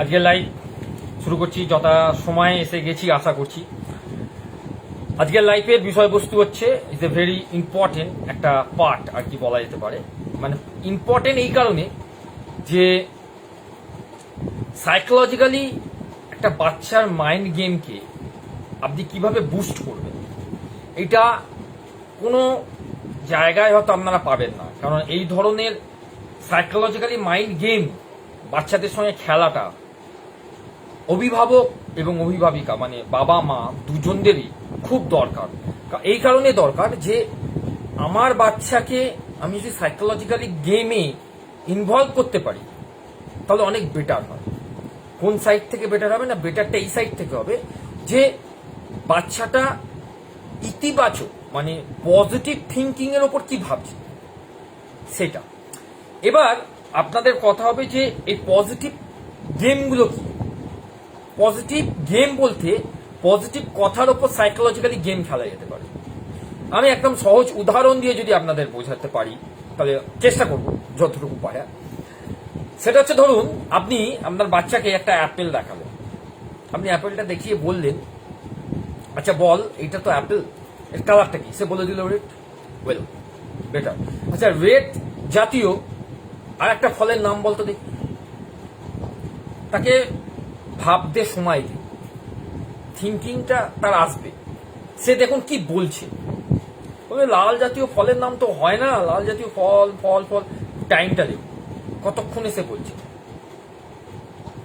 আজকে লাইভ শুরু করছি, যথা সময় এসে গেছি, আশা করছি। আজকের লাইফের বিষয়বস্তু হচ্ছে ইজ এ ভেরি ইম্পর্টেন্ট একটা পার্ট আর কি বলা যেতে পারে। মানে ইম্পর্টেন্ট এই কারণে যে সাইকোলজিক্যালি একটা বাচ্চার মাইন্ড গেমকে আপনি কীভাবে বুস্ট করবেন, এটা কোনো জায়গায় হয়তো আপনারা পাবেন না। কারণ এই ধরনের সাইকোলজিক্যালি মাইন্ড গেম বাচ্চাদের সঙ্গে খেলাটা অভিভাবক এবং অভিভাবিকা মানে বাবা, মা দুজনদেরই খুব দরকার। এই কারণে দরকার যে আমার বাচ্চাকে আমি যদি সাইকোলজিক্যালি গেমে ইনভলভ করতে পারি, তাহলে অনেক বেটার হয়। কোন সাইড থেকে বেটার হবে না বেটারটা এই সাইড থেকে হবে যে বাচ্চাটা ইতিবাচক মানে পজিটিভ থিঙ্কিং এর ওপর কি ভাবছে, সেটা। এবার আপনাদের কথা হবে যে এই পজিটিভ গেমগুলো কি? পজিটিভ গেম বলতে পজিটিভ কথার ওপর সাইকোলজিক্যালি গেম খেলা যেতে পারে। আমি একদম সহজ উদাহরণ দিয়ে যদি আপনাদের বোঝাতে পারি, তাহলে চেষ্টা করব যতটুকু পারা। সেটা হচ্ছে ধরুন, আপনি আপনার বাচ্চাকে একটা অ্যাপেল দেখালেন। আপনি অ্যাপেলটা দেখিয়ে বললেন আচ্ছা বল, এটা তো অ্যাপেল, এর কালারটা কি? সে বলে দিল রেড। ওয়েল বেটার আচ্ছা রেড জাতীয় আর একটা ফলের নাম বলতো দেখি। তাকে ভাবতে সময় দিন থিঙ্কিংটা তার আসবে। সে দেখুন কি বলছে। বলে, লাল জাতীয় ফলের নাম তো হয় না। লাল জাতীয় ফল ফল ফল। টাইমটা দেখুন। কতক্ষণে সে বলছে।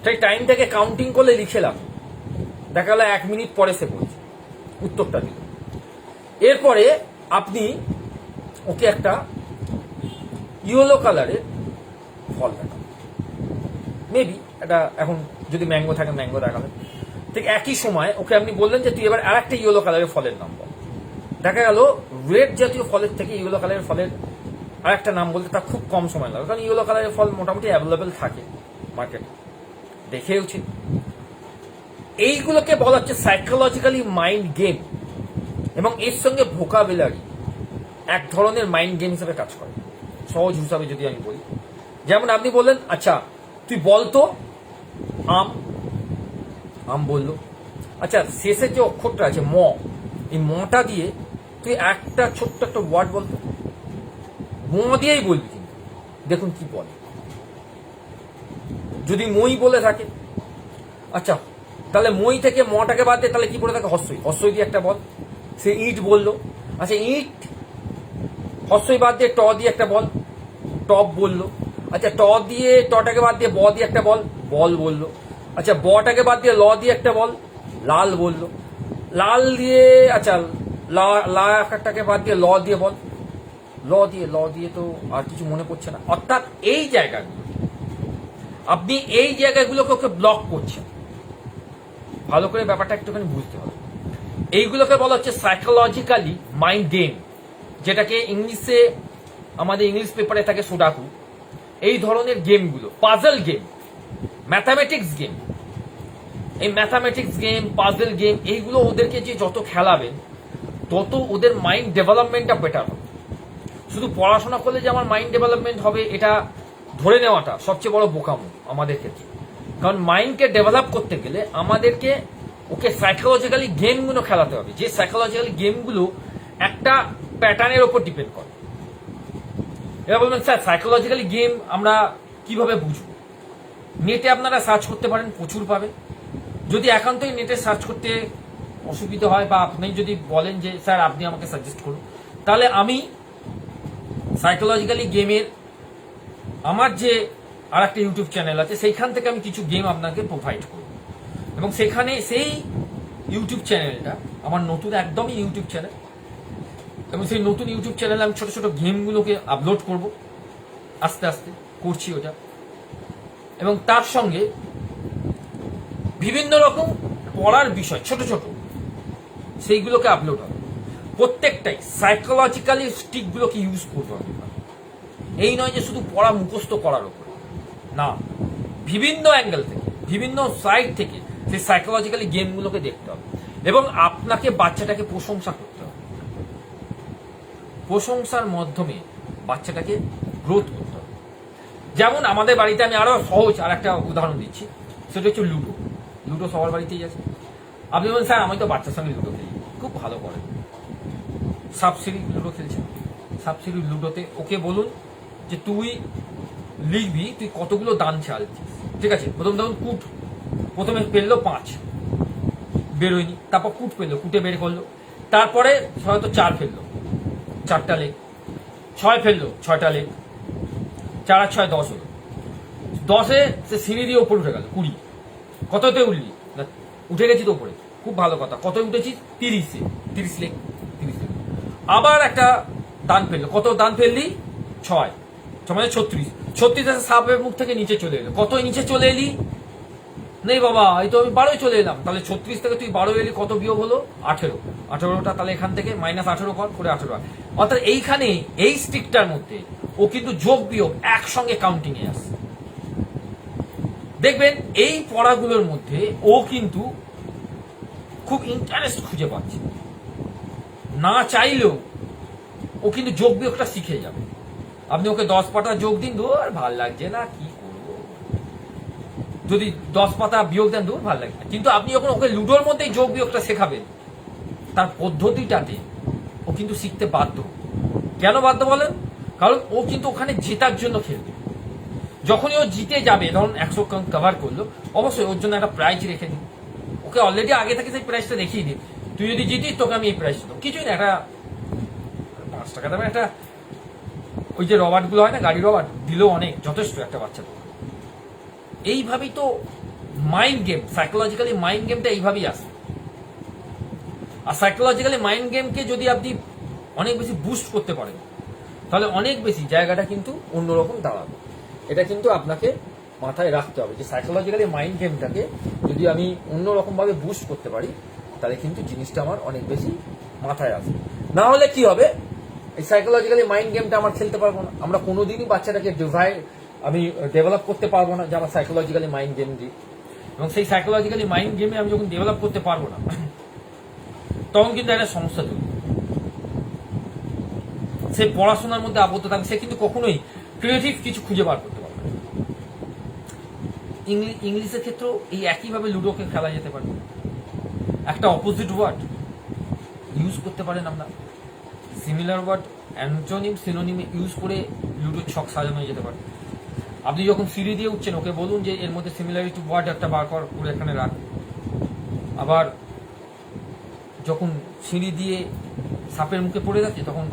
সেই টাইমটাকে কাউন্টিং করলে লিখে লাভ। দেখা গেল এক মিনিট পরে সে বলছে। উত্তরটা দিল। এরপরে আপনি ওকে একটা ইয়েলো কালারের ফল দেখান মেবি এটা এখন যদি ম্যাঙ্গো থাকে, ম্যাঙ্গো দেখাবেন ঠিক একই সময় ওকে আপনি বললেন যে তুই এবার আর একটা ইয়েলো কালারের ফলের নাম বল। দেখা গেল রেড জাতীয় ফলের থেকে ইয়েলো কালারের ফলের আর একটা নাম বলতে তার খুব কম সময় লাগে, কারণ ইয়েলো কালারের ফল মোটামুটি অ্যাভেলেবেল থাকে মার্কেটে দেখে উচিত এইগুলোকে বলা হচ্ছে সাইকোলজিক্যালি মাইন্ড গেম এবং এর সঙ্গে ভোকাবুলারি এক ধরনের মাইন্ড গেম হিসেবে কাজ করে। সহজ হিসাবে যদি আমি বলি। যেমন আপনি বললেন আচ্ছা তুই বলতো আম আম বলল। আচ্ছা শেষের যে অক্ষরটা আছে, ম, এই মটা দিয়ে তুই একটা ছোট্ট একটা ওয়ার্ড বলতো ম দিয়েই বলবি কিন্তু। দেখুন কি বলে। যদি মই বলে থাকে। আচ্ছা তাহলে মই থেকে মটাকে বাদ দিয়ে তাহলে কি বলে থাকে? হস্যই। হস্যই দিয়ে একটা বল। সে ইট বলল। আচ্ছা ইট, হস্যই বাদ দিয়ে ট দিয়ে একটা বল। টপ বলল। আচ্ছা ট দিয়ে, টটাকে বাদ দিয়ে ব দিয়ে একটা বল। বল বলল। আচ্ছা বটাকে বাদ দিয়ে ল দিয়ে একটা বল। লাল বলল। লাল দিয়ে আচ্ছা লা আকারটাকে বাদ দিয়ে ল দিয়ে বল। ল দিয়ে ল দিয়ে তো আর কিছু মনে পড়ছে না। অর্থাৎ এই জায়গাগুলো, আপনি এই জায়গাগুলোকে ওকে ব্লক করছেন। ভালো করে ব্যাপারটা একটুখানি বুঝতে হবে। এইগুলোকে বলা হচ্ছে সাইকোলজিক্যালি মাইন্ড গেম যেটাকে ইংলিশে, আমাদের ইংলিশ পেপারে থাকে সোডাকু এই ধরনের গেমগুলো পাজল গেম ম্যাথামেটিক্স গেম এই ম্যাথামেটিক্স গেম পাজল গেম এইগুলো ওদেরকে যে যত খেলাবেন তত ওদের মাইন্ড ডেভেলপমেন্টটা বেটার হবে। শুধু পড়াশোনা করলে যে আমার মাইন্ড ডেভেলপমেন্ট হবে, এটা ধরে নেওয়াটা সবচেয়ে বড় বোকামো আমাদের ক্ষেত্রে। কারণ মাইন্ডকে ডেভেলপ করতে গেলে আমাদেরকে ওকে সাইকোলজিক্যালি গেমগুলো খেলাতে হবে। যে সাইকোলজিক্যালি গেমগুলো একটা প্যাটার্নের ওপর ডিপেন্ড করে। এবার বলবেন, স্যার সাইকোলজিক্যালি গেম আমরা কীভাবে বুঝব? নেটে আপনারা সার্চ করতে পারেন, প্রচুর পাবেন। যদি একান্তই নেটে সার্চ করতে অসুবিধা হয় বা আপনি যদি বলেন যে, স্যার, আপনি আমাকে সাজেস্ট করুন, তাহলে আমি সাইকোলজিক্যালি গেমের আমার যে আর একটা ইউটিউব চ্যানেল আছে, সেইখান থেকে আমি কিছু গেম আপনাকে প্রোভাইড করব। এবং সেখানে সেই ইউটিউব চ্যানেলটা আমার নতুন একদমই ইউটিউব চ্যানেল এবং সেই নতুন ইউটিউব চ্যানেলে আমি ছোট ছোট গেমগুলোকে আপলোড করব। আস্তে আস্তে করছি ওটা। এবং তার সঙ্গে বিভিন্ন রকম পড়ার বিষয়, ছোট ছোট, সেইগুলোকে আপলোড হবে। প্রত্যেকটাই সাইকোলজিক্যালি স্টিকগুলোকে ইউজ করব আমি এই নয় যে শুধু পড়া মুখস্থ করার উপর না, বিভিন্ন অ্যাঙ্গেল থেকে, বিভিন্ন সাইড থেকে সেই সাইকোলজিক্যালি গেমগুলোকে দেখতে হবে। এবং আপনাকে বাচ্চাটাকে প্রশংসা করতে হবে। প্রশংসার মাধ্যমে বাচ্চাটাকে গ্রোথ করতে হবে। যেমন আমাদের বাড়িতে আমি আরও সহজ আর একটা উদাহরণ দিচ্ছি, সেটা হচ্ছে লুডো। লুডো সবার বাড়িতেই আছে। আপনি বলেন, স্যার, আমি তো বাচ্চার সঙ্গে লুডো খেলি। খুব ভালো করে। সাবসিডি লুডো খেলছেন সাবসিডি লুডোতে ওকে বলুন যে, তুই লিখবি, তুই কতগুলো দান চালছিস ঠিক আছে? প্রথম ধরুন কুট। প্রথমে পেললো পাঁচ। বেরোয়নি। তারপর কুট পেললো, কুটে বের করল। তারপরে হয়তো চার ফেলল চারটা লেগ। ছয় ফেলল, ছয়টা লেগ। চার আর ছয়, দশ হলো। দশে সে সিঁড়ি দিয়ে ওপরে উঠে গেল, কুড়ি। কততে উঠলি? উঠে গেছি তো ওপরে খুব ভালো কথা। কত উঠেছি তিরিশে। তিরিশ লেগ তিরিশ লেগ। আবার একটা দান ফেলল। কত দান ফেললি? ছয়। ছয় মানে ছত্রিশ। ছত্রিশ এসে সাপের মুখ থেকে নিচে চলে এলো। কত নিচে চলে এলি? নেই বাবা, এই তো আমি বারোই চলে এলাম। তাহলে ছত্রিশ থেকে তুই বারো এলি, কত বিয়োগ হলো? আঠেরো। আঠেরোটা তাহলে এখান থেকে মাইনাস আঠেরো কর, করে আঠেরো অর্থাৎ এইখানে, এই স্টিকটার মধ্যে ও কিন্তু যোগ বিয়োগ একসঙ্গে কাউন্টিং এ আসছে দেখবেন, এই পড়াগুলোর মধ্যে ও কিন্তু খুব ইন্টারেস্ট খুঁজে পাচ্ছে। না চাইলেও ও কিন্তু যোগ বিয়োগটা শিখে যাবে। আপনি ওকে দশ পাতা যোগ দিন দূর ভালো লাগছে না, কি যদি দশ পাতা বিয়োগ দেন দূর ভালো লাগে। কিন্তু আপনি যখন ওকে লুডোর মধ্যেই যোগ বিয়োগটা শেখাবেন, তার পদ্ধতিটাতে ও কিন্তু শিখতে বাধ্য। কেন বাধ্য বলেন? কারণ ও কিন্তু ওখানে জেতার জন্য খেলবে। যখনই ও জিতে যাবে, ধরুন একশো কভার করল, অবশ্যই ওর জন্য একটা প্রাইজ রেখে দিন। ওকে অলরেডি আগে থেকে সেই প্রাইজটা দেখিয়ে দিন। তুই যদি জিতিস, তোকে আমি এই প্রাইজ দেবো। কিছুই না, একটা পাঁচ টাকা দামে একটা ওই যে রবার্টগুলো হয় না গাড়ি রবার্ট দিলেও অনেক, যথেষ্ট একটা বাচ্চা এইভাবেই তো মাইন্ড গেম সাইকোলজিক্যালি মাইন্ড গেমটা এইভাবেই আসে। আর সাইকোলজিক্যালি মাইন্ড গেমকে যদি আপনি অনেক বেশি বুস্ট করতে পারেন, তাহলে অনেক বেশি জায়গাটা কিন্তু অন্যরকম দাঁড়াবে। এটা কিন্তু আপনাকে মাথায় রাখতে হবে যে সাইকোলজিক্যালি মাইন্ড গেমটাকে যদি আমি অন্যরকম ভাবে বুস্ট করতে পারি, তাহলে কিন্তু জিনিসটা আমার অনেক বেশি মাথায় আসবে। না হলে কি হবে? এই সাইকোলজিক্যালি মাইন্ড গেমটা আমার খেলতে পারব না। আমরা কোনোদিনই বাচ্চাটাকে ডিভাইড আমি ডেভেলপ করতে পারব না যারা সাইকোলজিক্যালি মাইন্ড গেম দিই এবং সেই সাইকোলজিক্যালি মাইন্ড গেমে আমি যখন ডেভেলপ করতে পারব না, তখন কিন্তু একটা সমস্যা তৈরি। সে পড়াশোনার মধ্যে আবদ্ধ থাকবে সে কিন্তু কখনোই ক্রিয়েটিভ কিছু খুঁজে বার করতে পারবে ইংলিশের ক্ষেত্রেও এই একইভাবে লুডোকে খেলা যেতে পারে। একটা অপোজিট ওয়ার্ড ইউজ করতে পারেন আপনার similar word antonym synonym use করে লুডোর ছক সাজানো যেতে পারে। আপনি যখন সিঁড়ি দিয়ে উঠছেন, ওকে বলুন যে এর মধ্যে সিমিলারিটি ওয়ার্ড একটা বার কর এখানে রাখ। আবার যখন সিঁড়ি দিয়ে সাপের মুখে পড়ে যাচ্ছে, তখন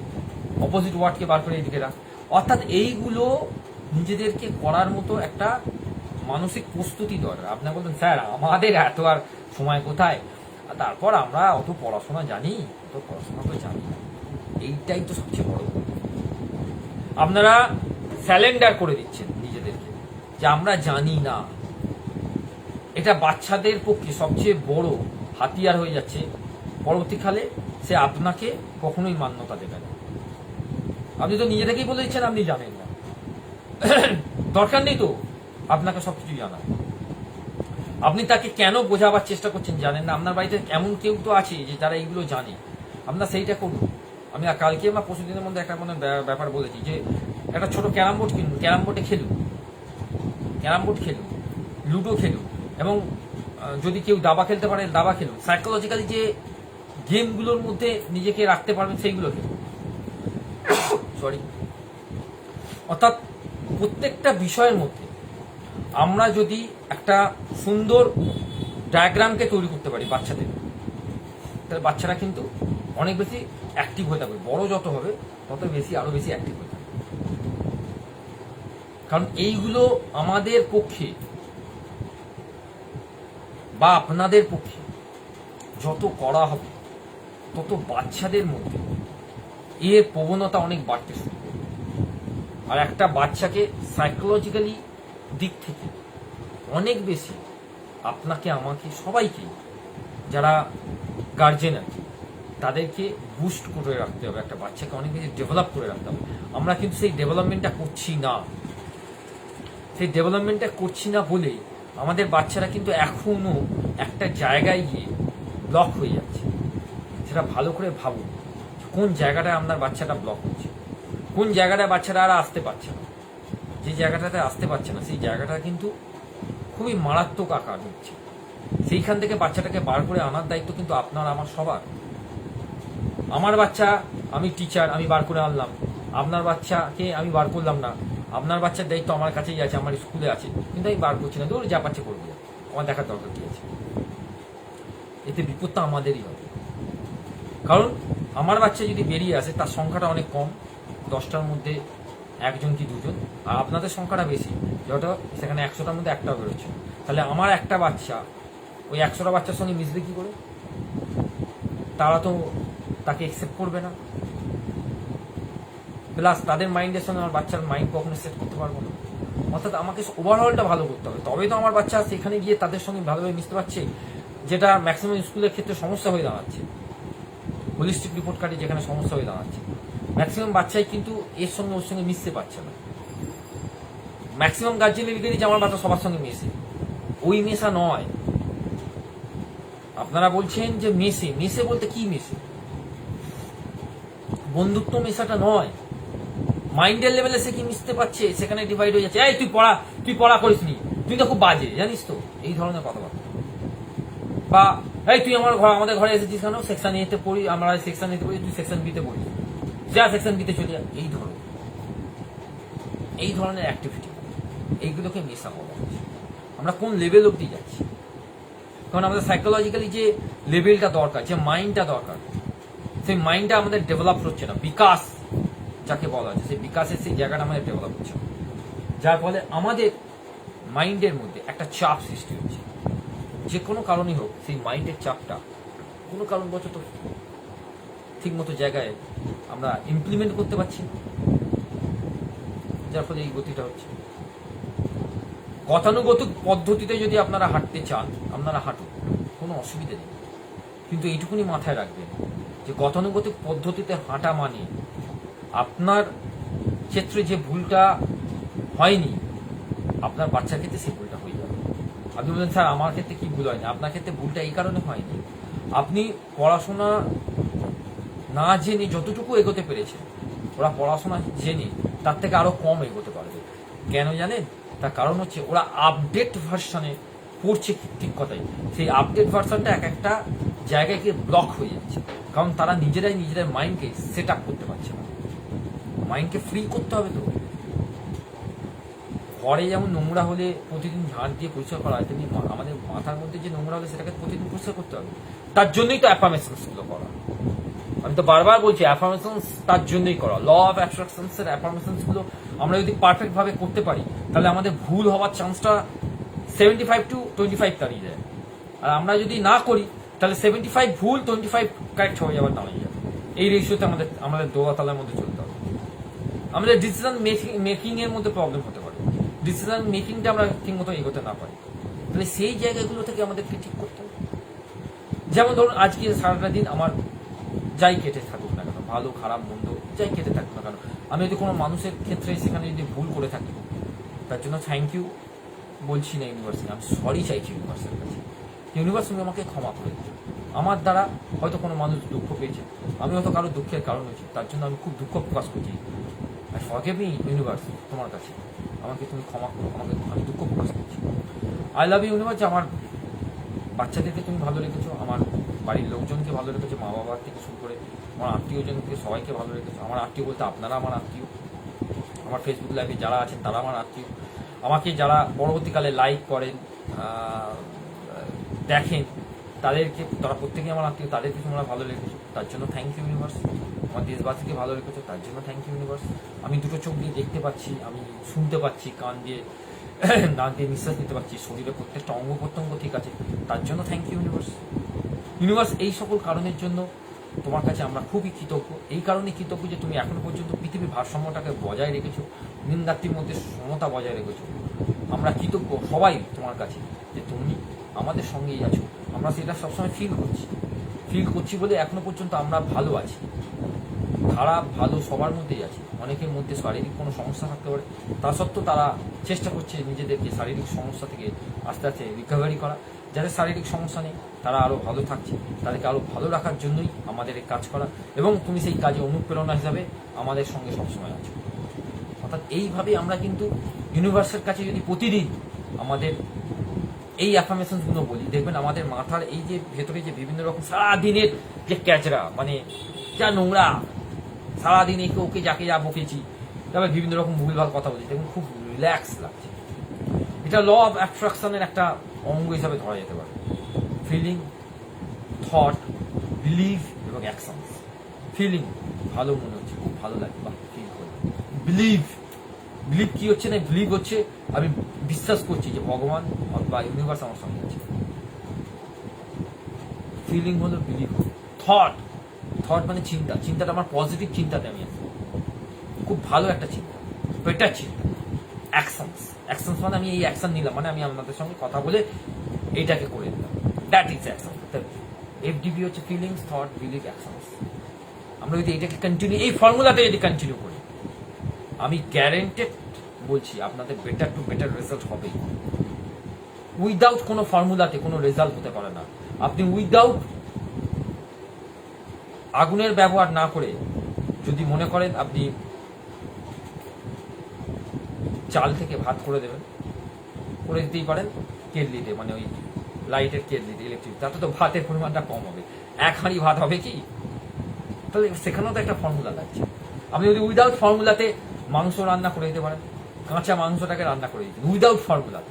অপোজিট ওয়ার্ডকে বার করে এদিকে রাখ। অর্থাৎ এইগুলো নিজেদেরকে করার মতো একটা মানসিক প্রস্তুতি দরকার। আপনি বলতেন স্যার, আমাদের এত আর সময় কোথায়? তারপর আমরা অত পড়াশোনা জানি, অত পড়াশোনা তো জানি। এইটাই তো সবচেয়ে বড়। আপনারা স্যালেন্ডার করে দিচ্ছেন। যে আমরা জানি না। এটা বাচ্চাদের পক্ষে সবচেয়ে বড় হাতিয়ার হয়ে যাচ্ছে। পরবর্তীকালে সে আপনাকে কখনোই মান্যতা দেবে না। আপনি তো নিজে থেকেই বলে দিচ্ছেন, আপনি জানেন না। দরকার নেই তো আপনাকে সবকিছু জানা আপনি তাকে কেন বোঝাবার চেষ্টা করছেন জানেন না? আপনার বাড়িতে এমন কেউ তো আছে যে যারা এইগুলো জানে। আপনার সেইটা করুন। আমি কালকে বা পরশু দিনের মধ্যে একটা মানে ব্যা- ব্যাপার বলেছি যে একটা ছোট ক্যারাম বোর্ড কিনুন, ক্যারাম বোর্ডে খেলুন। ক্যারাম বোর্ড খেলুন লুডো খেলুন এবং যদি কেউ দাবা খেলতে পারে, দাবা খেলুন সাইকোলজিক্যালি যে গেমগুলোর মধ্যে নিজেকে রাখতে পারবেন, সেইগুলো খেলুন সরি অর্থাৎ প্রত্যেকটা বিষয়ের মধ্যে আমরা যদি একটা সুন্দর ডায়াগ্রামকে তৈরি করতে পারি বাচ্চাদের, তাহলে বাচ্চারা কিন্তু অনেক বেশি অ্যাক্টিভ হয়ে থাকবে। বড় যত হবে, তত বেশি আরও বেশি অ্যাক্টিভ কারণ এইগুলো আমাদের পক্ষে বা আপনাদের পক্ষে যত করা হবে, তত বাচ্চাদের মধ্যে এর প্রবণতা অনেক বাড়তে শুরু আর একটা বাচ্চাকে সাইকোলজিক্যালি দিক থেকে অনেক বেশি আপনাকে, আমাকে, সবাইকে যারা গার্জেন আছে, তাদেরকে বুস্ট করে রাখতে হবে। একটা বাচ্চাকে অনেক বেশি ডেভেলপ করে রাখতে হবে। আমরা কিন্তু সেই ডেভেলপমেন্টটা করছি না। সেই ডেভেলপমেন্টটা করছি না বলে আমাদের বাচ্চারা কিন্তু এখনও একটা জায়গায় গিয়ে ব্লক হয়ে যাচ্ছে। সেটা ভালো করে ভাবুন কোন জায়গাটায় আপনার বাচ্চাটা ব্লক হচ্ছে। কোন জায়গাটায় বাচ্চারা আর আসতে পারছে না। যে জায়গাটাতে আসতে পারছে না, সেই জায়গাটা কিন্তু খুবই মারাত্মক আকার হচ্ছে সেইখান থেকে বাচ্চাটাকে বার করে আনার দায়িত্ব কিন্তু আপনার, আমার সবার। আমার বাচ্চা আমি টিচার আমি বার করে আনলাম। আপনার বাচ্চাকে আমি বার করলাম না। আপনার বাচ্চার দায়িত্ব আমার কাছেই আছে, আমার স্কুলে আছে। কিন্তু আমি বার করছি না, দৌড় যা পাচ্ছে করব। আমার দেখার দরকার কি আছে? এতে বিপদটা আমাদেরই হবে। কারণ আমার বাচ্চা যদি বেরিয়ে আসে, তার সংখ্যাটা অনেক কম। দশটার মধ্যে একজন কি দুজন? আর আপনাদের সংখ্যাটা বেশি। যত সেখানে একশোটার মধ্যে একটাও বেরোচ্ছে। তাহলে আমার একটা বাচ্চা, ওই একশোটা বাচ্চার সঙ্গে মিশবে কি করে? তারা তো তাকে একসেপ্ট করবে না। প্লাস তাদের মাইন্ডের সঙ্গে আমার বাচ্চার মাইন্ড কখনো সেট করতে পারব না। অর্থাৎ আমাকে ওভারঅলটা ভালো করতে হবে। তবে তো আমার বাচ্চা সেখানে গিয়ে তাদের সঙ্গে ভালোভাবে মিশতে পারছে, যেটা ম্যাক্সিমাম স্কুলের ক্ষেত্রে সমস্যা হয়ে দাঁড়াচ্ছে। হোলিস্টিক রিপোর্ট কার্ডে যেখানে সমস্যা হয়ে দাঁড়াচ্ছে। ম্যাক্সিমাম বাচ্চাই কিন্তু এর সঙ্গে ওর সঙ্গে মিশতে পারছে না। ম্যাক্সিমাম গার্জেন লিখে দিচ্ছে আমার বাচ্চা সবার সঙ্গে মেশে। ওই মেশা নয়। আপনারা বলছেন যে মেশে। মেশে বলতে কি মেশে? বন্ধুত্ব মেশাটা নয়। মাইন্ডের লেভেলে সে কি মিশতে পারছে, সেখানে ডিভাইড হয়ে যাচ্ছে। এই, তুই পড়া তুই পড়া করিস নি। তুই তো খুব বাজে, জানিস তো? এই ধরনের কথাবার্তা। বা, এই, তুই আমার ঘর, আমাদের ঘরে এসেছিস কেন? সেকশন এতে পড়ি, আমরা সেকশন এতে পড়ি, তুই সেকশন বিতে পড়ি যা সেকশন বিতে চলে যা, এই ধরনের। এই ধরনের অ্যাক্টিভিটি এইগুলোকে মেশা বলা হচ্ছে আমরা কোন লেভেল অব্দি যাচ্ছি? কারণ আমাদের সাইকোলজিক্যালি যে লেভেলটা দরকার, যে মাইন্ডটা দরকার, সেই মাইন্ডটা আমাদের ডেভেলপ হচ্ছে না। বিকাশ যাকে বলা হচ্ছে, সেই বিকাশের সেই জায়গাটা আমাদের ডেভেলপ হচ্ছে। যার ফলে আমাদের মাইন্ডের মধ্যে একটা চাপ সৃষ্টি হচ্ছে। যে কোনো কারণেই হোক, সেই মাইন্ডের চাপটা কোনো কারণবশত ঠিক মতো জায়গায় আমরা ইমপ্লিমেন্ট করতে পারছি যার ফলে এই গতিটা হচ্ছে। গতানুগতিক পদ্ধতিতে যদি আপনারা হাঁটতে চান, আপনারা হাঁটুন, কোনো অসুবিধা নেই। কিন্তু এইটুকুনি মাথায় রাখবেন যে গতানুগতিক পদ্ধতিতে হাঁটা মানে আপনার ক্ষেত্রে যে ভুলটা হয়নি, আপনার বাচ্চার ক্ষেত্রে সেই ভুলটা হয়ে যাবে। আপনি বললেন, স্যার, আমার ক্ষেত্রে কি ভুল হয়নি? আপনার ক্ষেত্রে ভুলটা এই কারণে হয়নি। আপনি পড়াশোনা না জেনে যতটুকু এগোতে পেরেছেন, ওরা পড়াশোনা জেনে তার থেকে আরও কম এগোতে পারবে। কেন জানেন? তার কারণ হচ্ছে ওরা আপডেট ভার্সনে পড়ছে ঠিক কথাই। সেই আপডেট ভার্সনটা এক একটা জায়গায় গিয়ে ব্লক হয়ে যাচ্ছে। কারণ তারা নিজেরাই নিজেদের মাইন্ডকে সেট আপ করতে পারছে না। মাইন্ডকে ফ্রি করতে হবে তো? ঘরে যেমন নোংরা হলে প্রতিদিন ঝাড় দিয়ে পরিষ্কার করা হয়, তেমনি আমাদের মাথার মধ্যে যে নোংরা হলে সেটাকে প্রতিদিন পরিষ্কার করতে হবে। তার জন্যই তো অ্যাফার্মেশনসগুলো করা। আমি তো বারবার বলছি অ্যাফার্মেশনস তার জন্যই করা। ল অফ অ্যাট্রাকশনস এর অ্যাফার্মেশনসগুলো আমরা যদি পারফেক্ট ভাবে করতে পারি, তাহলে আমাদের ভুল হওয়ার চান্সটা seventy five to twenty five দাঁড়িয়ে যায়। আর আমরা যদি না করি, তাহলে সেভেন্টি ফাইভ ভুল টোয়েন্টি ফাইভ কারেক্ট হয়ে যাবার দাঁড়িয়ে যাবে। এই রেশিওতে আমাদের আমাদের দোয়াতালার মধ্যে চলতে হবে। আমাদের ডিসিশন মেকিং এর মধ্যে প্রবলেম হতে পারে। ডিসিশন মেকিংটা আমরা ঠিক মতো এগোতে না পারি। তাহলে সেই জায়গাগুলো থেকে আমাদেরকে ঠিক করতে হবে। যেমন ধরুন, আজকে সারাটা দিন আমার যাই কেটে থাকুক না কেন, ভালো, খারাপ, মন্দ, যাই কেটে থাকুক না কেন, আমি যদি কোনো মানুষের ক্ষেত্রে সেখানে যদি ভুল করে থাকি, তার জন্য থ্যাংক ইউ বলছি না ইউনিভার্সিটি আমি সরি চাইছি ইউনিভার্সের কাছে। ইউনিভার্স তুমি আমাকে ক্ষমা করে দিও আমার দ্বারা হয়তো কোনো মানুষ দুঃখ পেয়েছে, আমি হয়তো কারও দুঃখের কারণ হয়েছি, তার জন্য আমি খুব দুঃখ প্রকাশ করছি। আর ফরগেভ মি ইউনিভার্স তোমার কাছে। আমাকে তুমি ক্ষমা করো, আমাকে আমি দুঃখ প্রকাশ করছি। আই লাভ ইউনিভার্স আমার বাচ্চাদেরকে তুমি ভালো রেখেছো, আমার বাড়ির লোকজনকে ভালো রেখেছো, মা বাবার থেকে শুরু করে আমার আত্মীয়জনকে, সবাইকে ভালো রেখেছো। আমার আত্মীয় বলতে আপনারা আমার আত্মীয়। আমার ফেসবুক লাইভে যারা আছেন, তারা আমার আত্মীয়। আমাকে যারা পরবর্তীকালে লাইক করেন দেখেন তাদেরকে, তারা প্রত্যেকেই আমার আত্মীয়, তাদেরকে তোমরা ভালো রেখেছো। তার জন্য থ্যাংক ইউ ইউনিভার্স আমার দেশবাসীকে ভালো রেখেছো, তার জন্য থ্যাংক ইউ ইউনিভার্স আমি দুটো চোখ দিয়ে দেখতে পাচ্ছি, আমি শুনতে পাচ্ছি, কান দিয়ে, নাক দিয়ে নিঃশ্বাস নিতে পারছি, শরীরে প্রত্যেকটা অঙ্গ প্রত্যঙ্গ ঠিক আছে। তার জন্য থ্যাংক ইউ ইউনিভার্স ইউনিভার্স এই সকল কারণের জন্য তোমার কাছে আমরা খুবই কৃতজ্ঞ। এই কারণে কৃতজ্ঞ যে তুমি এখনও পর্যন্ত পৃথিবীর ভারসাম্যটাকে বজায় রেখেছো নিন্দাত্রীর মধ্যে সমতা বজায় রেখেছো। আমরা কৃতজ্ঞ সবাই তোমার কাছে যে তুমি আমাদের সঙ্গেই আছো। আমরা সেটা সবসময় ফিল করছি। ফিল করছি বলে এখনও পর্যন্ত আমরা ভালো আছি। খারাপ ভালো সবার মধ্যেই আছে। অনেকের মধ্যে শারীরিক কোনো সমস্যা থাকতে পারে। তা সত্ত্বেও তারা চেষ্টা করছে নিজেদেরকে শারীরিক সমস্যা থেকে আস্তে আস্তে রিকভারি করা। যাদের শারীরিক সমস্যা নেই, তারা আরও ভালো থাকছে। তাদেরকে আরও ভালো রাখার জন্যই আমাদের এই কাজ করা। এবং তুমি সেই কাজে অনুপ্রেরণা হিসাবে আমাদের সঙ্গে সবসময় আছো। অর্থাৎ এইভাবে আমরা কিন্তু ইউনিভার্সের কাছে যদি প্রতিদিন আমাদের এই অ্যাফার্মেশনগুলো বলি। দেখবেন আমাদের মাথার এই যে ভেতরে যে বিভিন্ন রকম সারাদিনের যে ক্যাচরা মানে যা নোংরা, সারাদিন একে ওকে যাকে যা বকেছি, তারপরে বিভিন্ন রকম ভুলভাল কথা বলছি দেখুন, খুব রিল্যাক্স লাগছে। এটা ল অফ অ্যাট্রাকশনের একটা অঙ্গ হিসাবে ধরা যেতে পারে। ফিলিং থট বিলিভ এবং অ্যাকশন ফিলিং ভালো মনে হচ্ছে, খুব ভালো লাগে বা ফিল করে বিলিভ বিলিভ কি হচ্ছে না বিলিভ হচ্ছে, আমি বিশ্বাস করছি যে ভগবান বা ইউনিভার্স আমার সঙ্গে আছে। ফিলিং হলো বিলিভ থট থট মানে চিন্তা। চিন্তাটা আমার পজিটিভ চিন্তাতে আমি আছি। খুব ভালো একটা চিন্তা। বেটার চিন্তা। অ্যাকশনস অ্যাকশনস মানে আমি এই অ্যাকশন নিলাম মানে আমি আপনাদের সঙ্গে কথা বলে এইটাকে করে দিলাম। দ্যাট ইজ অ্যাকশন এফডিবি হচ্ছে ফিলিংস থট বিলিভ অ্যাকশনস আমরা যদি এটাকে কন্টিনিউ এই ফর্মুলাতে যদি কন্টিনিউ করি আমি গ্যারেন্টেড বলছি, আপনাদের বেটার টু বেটার রেজাল্ট হবে উইদাউট কোনো ফর্মুলাতে কোনো রেজাল্ট হতে পারে না। আপনি উইদাউট আগুনের ব্যবহার না করে যদি মনে করেন আপনি চাল থেকে ভাত করে দেবেন, করে দিতেই পারেন, কেটলিতে মানে ওই লাইটের কেটলিতে ইলেকট্রিক তাতে তো ভাতের পরিমাণটা কম হবে। এক হাঁড়ি ভাত হবে কি? তাহলে সেখানেও তো একটা ফর্মুলা লাগছে। আপনি যদি উইদাউট ফর্মুলাতে মাংস রান্না করে দিতে পারেন। কাঁচা মাংসটাকে রান্না করে দিতে। উইদাউট ফর্মুলা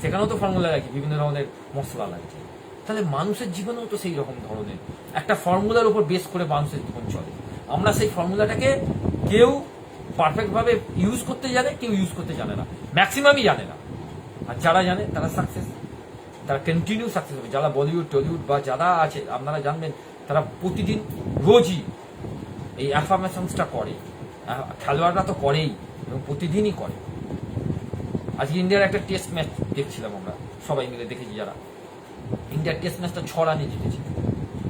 সেখানেও তো ফর্মুলা লাগে, বিভিন্ন ধরনের মশলা লাগছে। তাহলে মানুষের জীবনেও তো সেই রকম ধরনের। একটা ফর্মুলার উপর বেস করে মানুষের জীবন চলে। আমরা সেই ফর্মুলাটাকে কেউ পারফেক্ট ভাবে ইউজ করতে জানে, কেউ ইউজ করতে জানে না। ম্যাক্সিমামই জানে না। আর যারা জানে, তারা সাকসেস তারা কন্টিনিউ সাকসেস হবে। যারা বলিউড টলিউড বা যারা আছে, আপনারা জানবেন, তারা প্রতিদিন, রোজই এই অ্যাফার্মেশনসটা করে। খেলোয়াড়রা তো করেই, এবং প্রতিদিনই করে। আজকে ইন্ডিয়ার একটা টেস্ট ম্যাচ দেখছিলাম আমরা, সবাই মিলে দেখেছি যারা। ইন্ডিয়ার টেস্ট ম্যাচটা ছ রানে জিতেছে।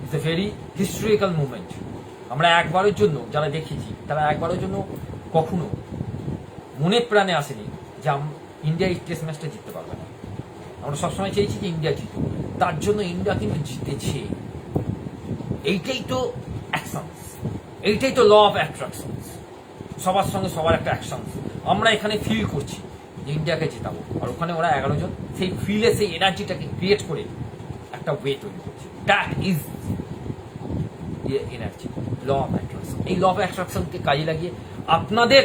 It's a very historical movement আমরা একবারের জন্য, যারা দেখেছি, তারা একবারের জন্য কখনো মনে প্রাণে আসেনি যে ইন্ডিয়া এই টেস্ট ম্যাচটা জিততে পারবে না। আমরা সবসময় চেয়েছি যে ইন্ডিয়া জিতুক। তার জন্য ইন্ডিয়া কিন্তু জিতেছে। এইটাই তো অ্যাকশন এইটাই তো ল অফ অ্যাট্রাকশনস সবার সঙ্গে সবার একটা অ্যাকশন আমরা এখানে ফিল করছি যে ইন্ডিয়াকে জেতাবো। আর ওখানে ওরা এগারো জন, সেই ফিলে সেই এনার্জিটাকে ক্রিয়েট করে একটা ওয়ে তৈরি করছে। That is energy law of attraction এই ল অফ অ্যাট্রাকশনকে কাজে লাগিয়ে আপনাদের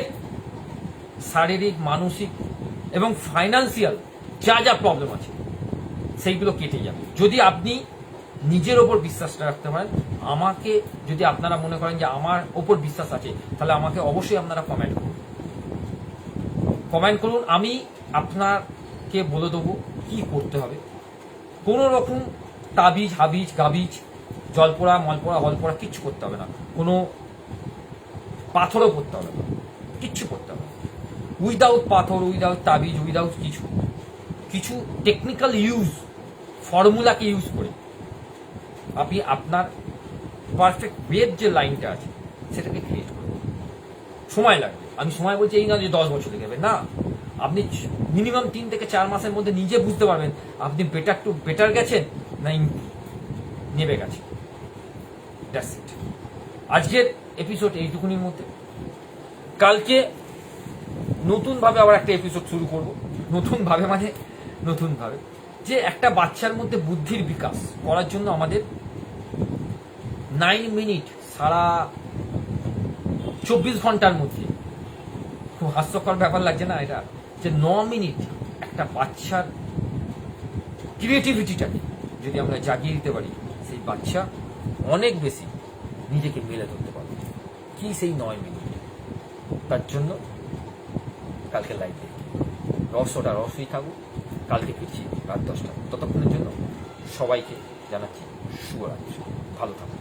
শারীরিক, মানসিক এবং ফাইন্যান্সিয়াল যা যা প্রবলেম আছে, সেইগুলো কেটে যাবে। যদি আপনি নিজের ওপর বিশ্বাসটা রাখতে পারেন আমাকে যদি আপনারা মনে করেন যে আমার ওপর বিশ্বাস আছে, তাহলে আমাকে অবশ্যই আপনারা কমেন্ট করুন। কমেন্ট করুন, আমি আপনাকে বলে দেবো কি করতে হবে। কোনো রকম তাবিজ, হাবিজ, গাবিজ, জলপোড়া, মলপোড়া, হলপোড়া কিচ্ছু করতে হবে না। কোনো পাথরও করতে হবে না। কিচ্ছু করতে হবে উইদাউট পাথর উইদাউট তাবিজ উইদাউট কিছু। কিছু টেকনিক্যাল ইউজ ফর্মুলাকে ইউজ করে। আপনি আপনার পারফেক্ট ওয়ের যে লাইনটা আছে, সেটাকে ক্রিয়েট করবেন সময় লাগবে। আমি সময় বলছি এই না যে দশ বছর লেগে না। আপনি মিনিমাম তিন থেকে চার মাসের মধ্যে নিজে বুঝতে পারবেন, আপনি বেটার টু বেটার গেছেন না নেবে গেছে দ্যাটস ইট আজকের এপিসোড এইটুকুনির মধ্যে। কালকে নতুনভাবে আবার একটা এপিসোড শুরু করব। নতুনভাবে মানে নতুনভাবে। যে একটা বাচ্চার মধ্যে বুদ্ধির বিকাশ করার জন্য আমাদের নাইন মিনিট সারা চব্বিশ ঘণ্টার মধ্যে। খুব হাস্যকর ব্যাপার লাগছে না এটা? যে ন মিনিট একটা বাচ্চার ক্রিয়েটিভিটিটাকে যদি আমরা জাগিয়ে দিতে পারি, সেই বাচ্চা অনেক বেশি নিজেকে মেলে ধরতে পারবে। কি সেই নয় মিনিট তার জন্য কালকে লাইভ দেখি। রহস্যটা রহস্যই থাকুক। কালকে ফিরছি রাত দশটা ততক্ষণের জন্য সবাইকে জানাচ্ছি শুভরাত্রি। ভালো থাকুন।